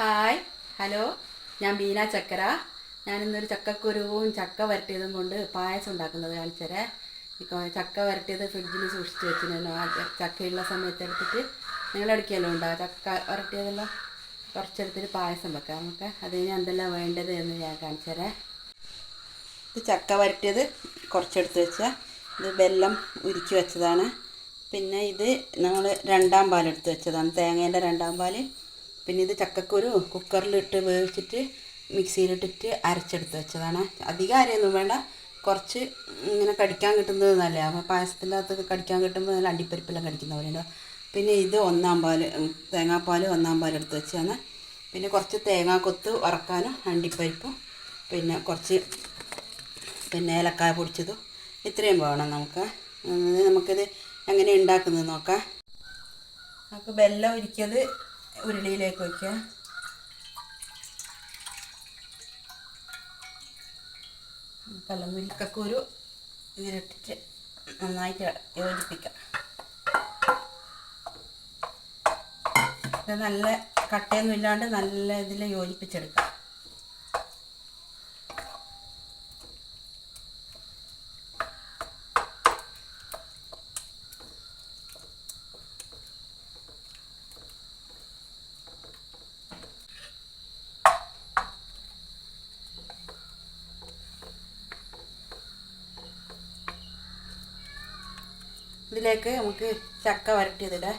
Hi hello. ഞാൻ ബീന ചക്കര. ഞാനിന്നൊരു ചക്കക്കുരുവും ചക്ക വരട്ടിയതും കൊണ്ട് പായസം ഉണ്ടാക്കുന്നത് കാണിച്ചരേ ചക്ക വരട്ടിയത് ഫ്രിഡ്ജിൽ സൂക്ഷിച്ച് വെച്ചിരുന്നു. ആ ചക്കയുള്ള സമയത്ത് എടുത്തിട്ട് നിങ്ങളടിക്കല്ലോ ഉണ്ടോ? ചക്ക വരട്ടിയതെല്ലാം കുറച്ചെടുത്തിട്ട് പായസം വെക്കാം. നമുക്ക് അതിന് എന്തെല്ലാം വേണ്ടത് എന്ന് ഞാൻ കാണിച്ചരേ ഇത് ചക്ക വരട്ടിയത് കുറച്ചെടുത്ത് വെച്ചാൽ ഇത് വെല്ലം ഉരുക്കി വെച്ചതാണ്. പിന്നെ ഇത് നമ്മൾ രണ്ടാം പാലെടുത്ത് വെച്ചതാണ്. തേങ്ങേന്റെ രണ്ടാം പാൽ പിന്നെ ഇത് ചക്കക്കുരു കുക്കറിലിട്ട് വേവിച്ചിട്ട് മിക്സിയിലിട്ടിട്ട് അരച്ചെടുത്ത് വെച്ചതാണ്. അധികം അരയൊന്നും വേണ്ട. കുറച്ച് ഇങ്ങനെ കടിക്കാൻ കിട്ടുന്നത് നല്ലതാണ് അപ്പോൾ പായസത്തിന്റെ കടിക്കാൻ കിട്ടുമ്പോൾ നല്ല അണ്ടിപ്പരിപ്പെല്ലാം കടിക്കുന്ന പോലെ ഉണ്ടാവും പിന്നെ ഇത് ഒന്നാം പാൽ തേങ്ങാപ്പാൽ ഒന്നാം പാൽ എടുത്ത് വെച്ചതാണ്. പിന്നെ കുറച്ച് തേങ്ങാക്കൊത്ത് വറക്കാനും അണ്ടിപ്പരിപ്പും. പിന്നെ കുറച്ച് പിന്നെ ഏലക്കായ പൊടിച്ചതും. ഇത്രയും വേണം നമുക്ക്. നമുക്കിത് എങ്ങനെ ഉണ്ടാക്കുന്നത് നോക്കാം. നമുക്ക് വെല്ലം ഒരിക്കത് ഉരുളിയിലേക്ക് വയ്ക്കുക. പല മുരിക്കക്കൂരു ഇതിലിട്ടിട്ട് നന്നായിട്ട് യോജിപ്പിക്കാം. ഇത് നല്ല കട്ടയൊന്നും ഇല്ലാണ്ട് നല്ല ഇതിൽ യോജിപ്പിച്ചെടുക്കാം. ഇതിലേക്ക് നമുക്ക് ചക്ക വരട്ടിയതിടാം.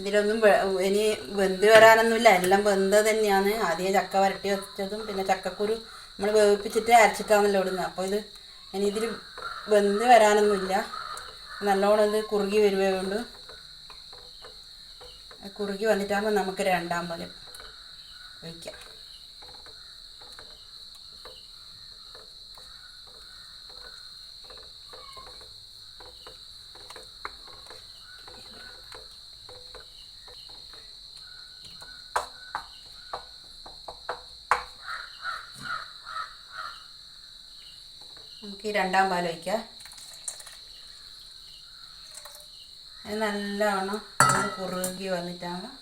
ഇതിലൊന്നും ഇനി വെന്ത് വരാനൊന്നുമില്ല. എല്ലാം വെന്ത് തന്നെയാണ്. ആദ്യം ചക്ക വരട്ടി വെച്ചതും പിന്നെ ചക്കക്കുരു നമ്മൾ വേവിപ്പിച്ചിട്ട് അരച്ചിട്ടാണല്ലോ ഇടുന്നത്. അപ്പോൾ ഇത് ഇനി ഇതിൽ വെന്ത് വരാനൊന്നുമില്ല. നല്ലോണം ഇത് കുറുകി വരുവേ കൊണ്ട് കുറുകി വന്നിട്ടാകുമ്പോൾ നമുക്ക് രണ്ടാം പോലെ ഒഴിക്കാം നമുക്ക് ഈ രണ്ടാം പാൽ ഒഴിക്കുക അത് നല്ലവണ്ണം ഒന്ന് കുറുകി വന്നിട്ടാകുമ്പോൾ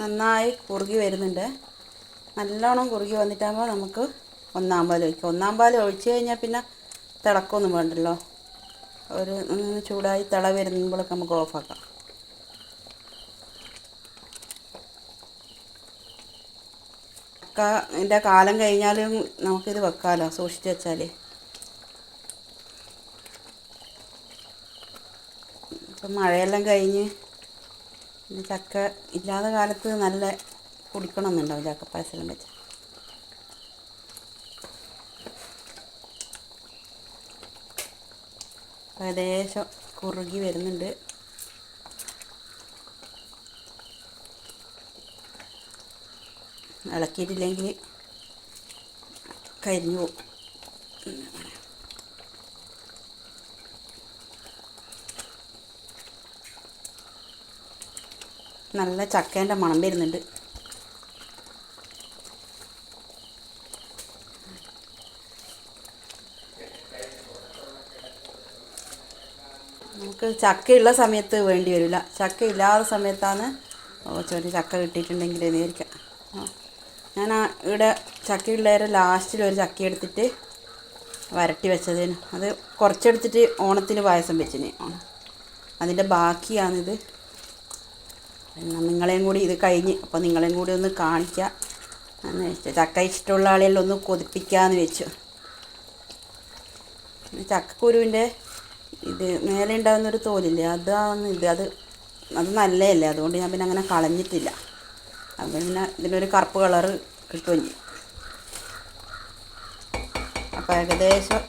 നന്നായി കുറുകി വരുന്നുണ്ട്. നല്ലോണം കുറുകി വന്നിട്ടാകുമ്പോൾ നമുക്ക് ഒന്നാം പാൽ ഒഴിക്കാം. ഒന്നാം പാൽ ഒഴിച്ച് കഴിഞ്ഞാൽ പിന്നെ തിളക്കൊന്നും വേണ്ടല്ലോ. ഒരു ചൂടായി തള വരുമ്പോഴൊക്കെ നമുക്ക് ഓഫാക്കാം ചക്ക ഇതിന്റെ കാലം കഴിഞ്ഞാലും നമുക്കിത് വെക്കാമല്ലോ സൂക്ഷിച്ച് വെച്ചാൽ ഇപ്പം മഴയെല്ലാം കഴിഞ്ഞ് ചക്ക ഇല്ലാത്ത കാലത്ത് നല്ല കുടിക്കണമെന്നുണ്ടാവും ചക്ക പായസമെല്ലാം ഏകദേശം കുറുകി വരുന്നുണ്ട്. ഇളക്കിയിട്ടില്ലെങ്കിൽ കരിഞ്ഞു പോകും. നല്ല ചക്കേന്റെ മണം വരുന്നുണ്ട്. നമുക്ക് ചക്കയുള്ള സമയത്ത് വേണ്ടി വരില്ല. ചക്ക ഇല്ലാത്ത സമയത്താണ് ചെറിയ ചക്ക കിട്ടിയിട്ടുണ്ടെങ്കിൽ നേരിക്കാം. ഞാൻ ഇവിടെ ചക്കയുള്ളവരെ ലാസ്റ്റിൽ ഒരു ചക്ക എടുത്തിട്ട് വരട്ടി വെച്ചതിന്. അത് കുറച്ചെടുത്തിട്ട് ഓണത്തിന് പായസം വെച്ചിന്. അതിന്റെ ബാക്കിയാണിത്. നിങ്ങളെയും കൂടി ഇത് കഴിഞ്ഞ് അപ്പോൾ നിങ്ങളെയും കൂടി ഒന്ന് കാണിക്കാം. എന്ന് വെച്ചു ചക്ക ഇഷ്ടമുള്ള ആളെല്ലാം ഒന്ന് കൊതിപ്പിക്കാമെന്ന് വെച്ചു. ചക്കക്കുരുവിന്റെ ഇത് മേലെ ഉണ്ടാകുന്നൊരു തോലില്ലേ അതാണ് ഇത്. അത് അത് നല്ലതല്ലേ? അതുകൊണ്ട് ഞാൻ പിന്നെ അങ്ങനെ കളഞ്ഞിട്ടില്ല. അപ്പം പിന്നെ ഇതിനൊരു കറുപ്പ് കളറ് ചെയ്യും അപ്പോൾ ഏകദേശം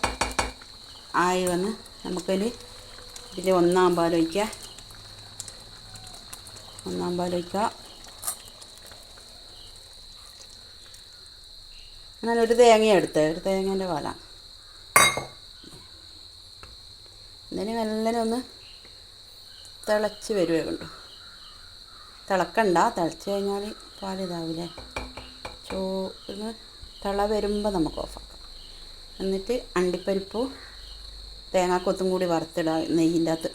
ആയി വന്ന് നമുക്കൊരു ഇതിൽ ഒന്നാം പാൽ ഒഴിക്കാം. ഒന്നാം പാൽ ഒഴിക്കാം. ഞാൻ ഒരു തേങ്ങ എടുത്തത് ഒരു തേങ്ങേന്റെ പാലാണ് ഇതിന് മെല്ലനെ ഒന്ന് തിളച്ച് വരുവേ കണ്ടു? തിളക്കണ്ട തിളച്ച് കഴിഞ്ഞാൽ പാൽ ഇതാവില്ലേ ചോറിന് തിള വരുമ്പോൾ നമുക്ക് ഓഫാക്കാം. എന്നിട്ട് അണ്ടിപ്പരിപ്പ് തേങ്ങാക്കൊത്തും കൂടി വറുത്തിടുക നെയ്യിന്റെ അകത്ത്.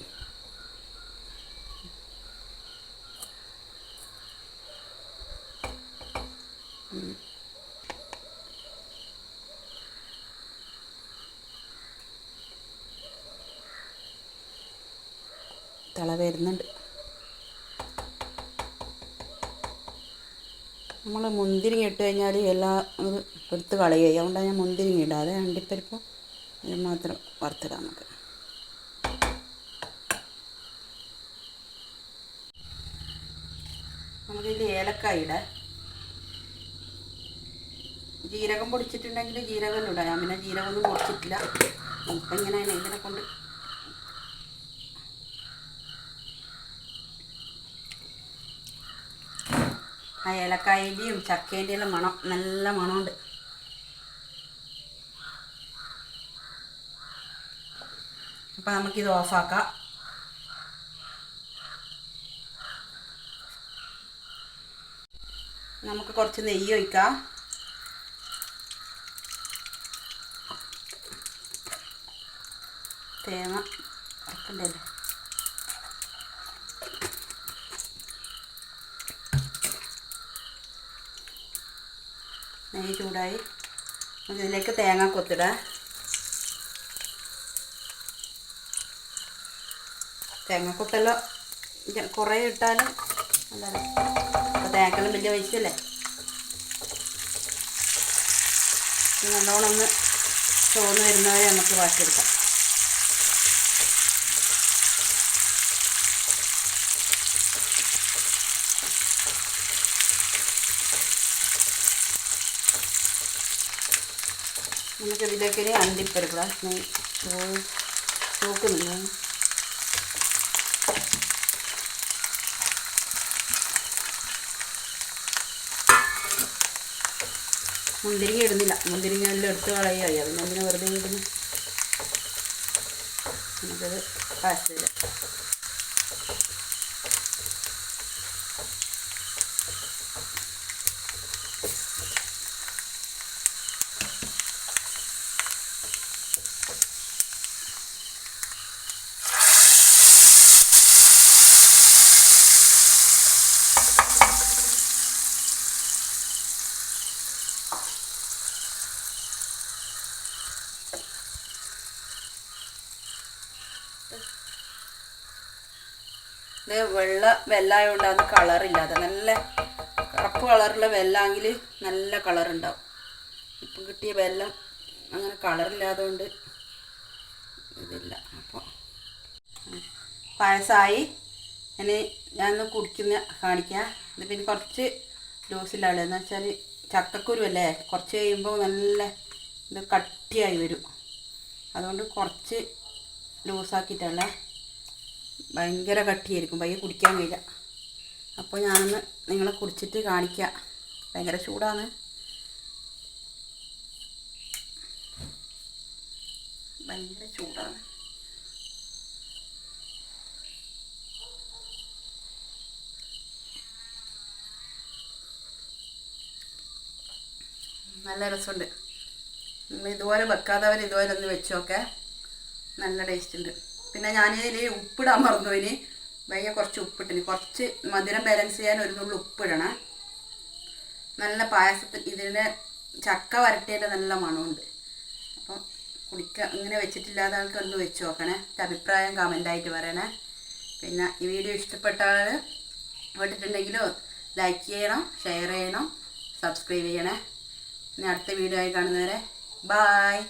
തിള വരുന്നുണ്ട്. നമ്മൾ മുന്തിരിങ്ങ ഇട്ട് കഴിഞ്ഞാൽ എല്ലാ എടുത്ത് കളയുക. അതുകൊണ്ടാണ് ഞാൻ മുന്തിരിങ്ങ ഇടാതെ അണ്ടിപ്പരിപ്പ് മാത്രം വറുത്തിടാം നമുക്ക്. നമുക്കിതിൽ ഏലക്കായ ഇടാം. ജീരകം പൊടിച്ചിട്ടുണ്ടെങ്കിൽ ജീരകം ഇടാം. ഞാൻ പിന്നെ ജീരകമൊന്നും പൊടിച്ചിട്ടില്ല. ഇപ്പം ഇങ്ങനെ ഇതിനെ കൊണ്ട് ആ ഏലക്കായന്റെയും ചക്കേന്റെയും മണം നല്ല മണമുണ്ട്. അപ്പം നമുക്കിത് ഓഫാക്കാം. നമുക്ക് കുറച്ച് നെയ്യ് ഒഴിക്കാം. തേങ്ങ ഇറക്കണ്ടല്ലോ നെയ്യ് ചൂടായി. നമുക്ക് ഇതിലേക്ക് തേങ്ങ കൊത്തിടാം. തേങ്ങ കൊത്തല്ലോ. കുറേ ഇട്ടാലും നല്ല അപ്പോൾ തേങ്ങക്കെല്ലാം വലിയ പൈസയല്ലേ നല്ലോണം ഒന്ന് ചോന്ന് വരുന്നവരെ നമുക്ക് വാട്ടിയെടുക്കാം നമുക്ക് ഇതിലേക്ക് ഇനി ഗ്ലാസ് നോക്കുന്നില്ല മുന്തിരിങ്ങ ഇടുന്നില്ല. മുന്തിരിങ്ങ എല്ലാം എടുത്ത് കളയുകയായി. അതിന് എന്തിനാ വെറുതെ ഇടുന്നു നമുക്കത് കാശില്ല ഇത് വെള്ള വെള്ളമായതുകൊണ്ട് അത് കളറില്ലാതെ നല്ല കറുപ്പ് കളറുള്ള വെല്ലാങ്കിൽ നല്ല കളർ ഉണ്ടാവും ഇപ്പം കിട്ടിയ വെല്ലം അങ്ങനെ കളറില്ലാതെ കൊണ്ട് ഇതില്ല. അപ്പോൾ പായസമായി ഇനി ഞാനൊന്ന് കുടിക്കുന്ന കാണിക്കാം. ഇത് പിന്നെ കുറച്ച് ലൂസിലാണ് എന്ന് വെച്ചാൽ ചക്കക്കുരു അല്ലേ കുറച്ച് കഴിയുമ്പോൾ നല്ല ഇത് കട്ടിയായി വരും. അതുകൊണ്ട് കുറച്ച് ലൂസാക്കിയിട്ടല്ല. ഭയങ്കര കട്ടിയായിരിക്കും. പയ്യെ കുടിക്കാൻ കഴിയില്ല അപ്പോൾ ഞാനൊന്ന് നിങ്ങളെ കുടിച്ചിട്ട് കാണിക്കാം. ഭയങ്കര ചൂടാണ്. ഭയങ്കര ചൂടാണ്. നല്ല രസമുണ്ട്. നിങ്ങൾ ഇതുപോലെ വെക്കാത്തവർ ഇതുപോലെ ഒന്ന് വെച്ചോക്കെ. നല്ല ടേസ്റ്റ് ഉണ്ട്. പിന്നെ ഞാൻ ഇതിൽ ഉപ്പിടാൻ മറന്നു ഇനി വയ്യ കുറച്ച് ഉപ്പിട്ടിന്. കുറച്ച് മധുരം ബാലൻസ് ചെയ്യാൻ ഒരു നുള്ളി ഉപ്പിടണം. നല്ല പായസത്തിൽ ഇതിന്റെ ചക്ക വരട്ടിയതിന്റെ നല്ല മണമുണ്ട്. അപ്പം കുടിക്കുക ഇങ്ങനെ വെച്ചിട്ടില്ലാത്ത ആൾക്ക് ഒന്ന് വെച്ച് നോക്കണേ. അഭിപ്രായം കമന്റായിട്ട് പറയണേ. പിന്നെ ഈ വീഡിയോ ഇഷ്ടപ്പെട്ട ആൾ വിട്ടിട്ടുണ്ടെങ്കിൽ ലൈക്ക് ചെയ്യണം ഷെയർ ചെയ്യണം സബ്സ്ക്രൈബ് ചെയ്യണേ. ഇനി അടുത്ത വീഡിയോ ആയി കാണുന്നവരെ ബായ്